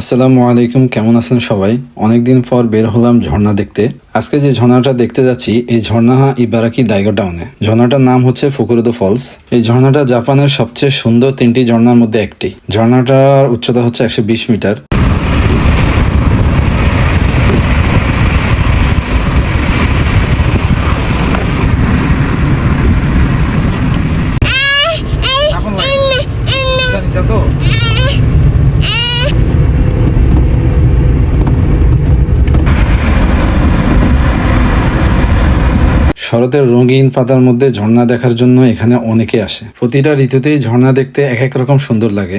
আসসালামু আলাইকুম কেমন আছেন সবাই? অনেকদিন পর বের হলাম ঝর্ণা দেখতে। আজকে যে ঝর্ণাটা দেখতে যাচ্ছি এই ঝর্ণা হা ইবারাকি দাইগো টাউনে। ঝর্ণাটার নাম হচ্ছে ফুকুরুদো ফলস। এই ঝর্ণাটা জাপানের সবচেয়ে সুন্দর তিনটি ঝর্ণার মধ্যে একটি। ঝর্ণাটার উচ্চতা হচ্ছে একশো বিশ মিটার। শরতের রঙিন পাতার মধ্যে ঝর্ণা দেখার জন্য এখানে অনেকে আসে। প্রতিটা ঋতুতেই ঝর্ণা দেখতে এক এক রকম সুন্দর লাগে।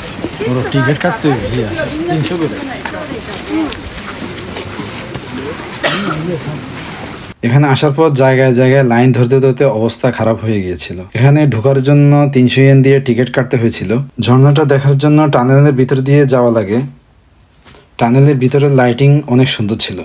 টিকিট কাটতে তিনশো করে। এখানে আসার পর জায়গায় জায়গায় লাইন ধরতে ধরতে অবস্থা খারাপ হয়ে গিয়েছিল। এখানে ঢোকার জন্য তিনশো ইয়েন দিয়ে টিকিট কাটতে হয়েছিল। ঝর্ণাটা দেখার জন্য টানেলের ভিতর দিয়ে যাওয়া লাগে। টানেলের ভিতরে লাইটিং অনেক সুন্দর ছিল।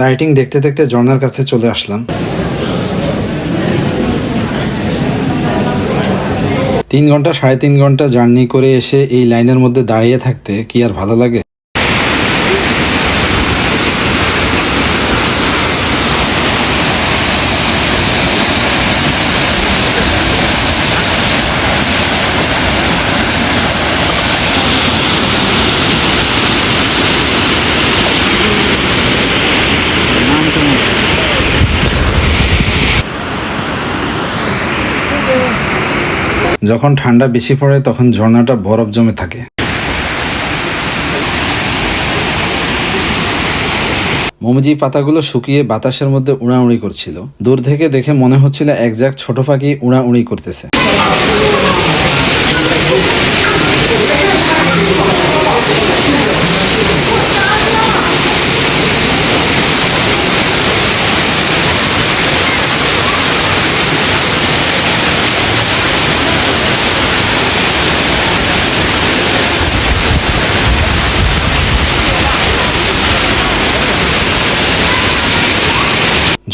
লাইটিং দেখতে দেখতে জর্নার কাছে চলে আসলাম। তিন ঘণ্টা সাড়ে তিন ঘণ্টা জার্নি করে এসে এই লাইনের মধ্যে দাঁড়িয়ে থাকতে কি আর ভালো লাগে? যখন ঠান্ডা বেশি পড়ে, তখন ঝর্ণাটা বরফ জমে থাকে। মমজি পাতাগুলো শুকিয়ে বাতাসের মধ্যে উড়াউড়ি করছিল। দূর থেকে দেখে মনে হচ্ছিল এক ঝাঁক ছোট পাখি উড়াউড়ি করতেছে।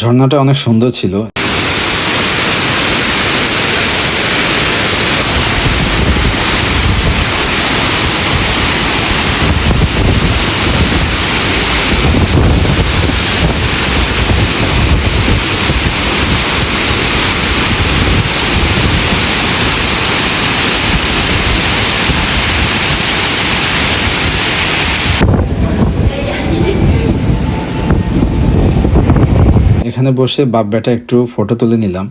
ঝর্ণাটা অনেক সুন্দর ছিল। এখানে বসে বাপ বেটা একটু ফটো তুলে নিলাম।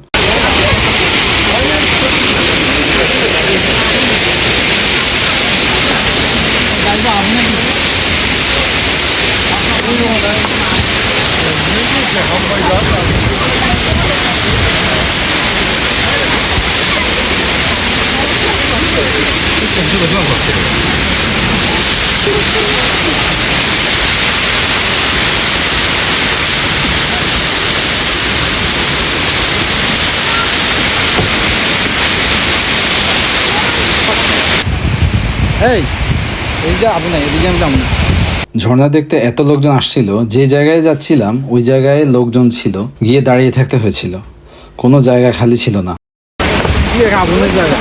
এই এই যে আপনি এদিকে আমি যাব না। ঝর্ণা দেখতে এত লোকজন আসছিল যে জায়গায় যাচ্ছিলাম ওই জায়গায় লোকজন ছিল গিয়ে দাঁড়িয়ে থাকতে হয়েছিল। কোনো জায়গা খালি ছিল না। আপনার জায়গা।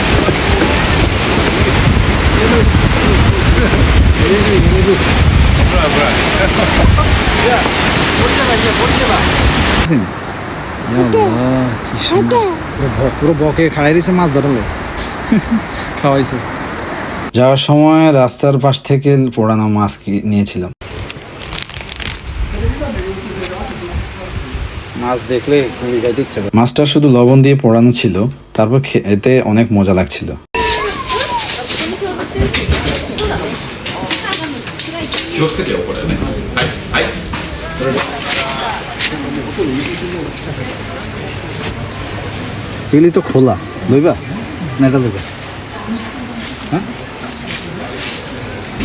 পুরো বকে খাড়াই দিয়েছে মাছ ধরালে। খাওয়াইছে। যাওয়ার সময় রাস্তার পাশ থেকে পোড়ানো মাছ কি- নিয়েছিলাম। মাছ দেখলে খুবই খাইতে ইচ্ছে মাছটা শুধু লবণ দিয়ে পোড়ানো ছিল তারপর খেতে অনেক মজা লাগছিল। এগুলি তো খোলা লইবা? না এটা লইবা হ্যাঁ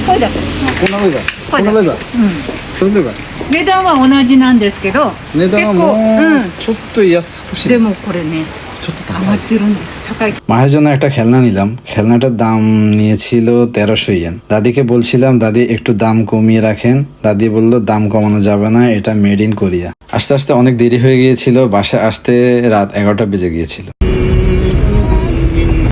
これだ কোন লইবা কোন লইবা কোন লইবা 値段は同じなんですけど値段はもう結ちょっと安くし構、うん、でもこれねちょっと上がってるんです高い মায়ের জন্য একটা খেলনা নিলাম খেলনাটার দাম নিয়েছিল তেরোশো ইয়েন দাদিকে বলছিলাম দাদি একটু দাম কমিয়ে রাখেন দাদি বলল দাম কমানো যাবে না এটা মেড ইন কোরিয়া আস্তে আস্তে অনেক দেরি হয়ে গিয়েছিল বাসায় আসতে রাত এগারোটা বেজে গিয়েছিল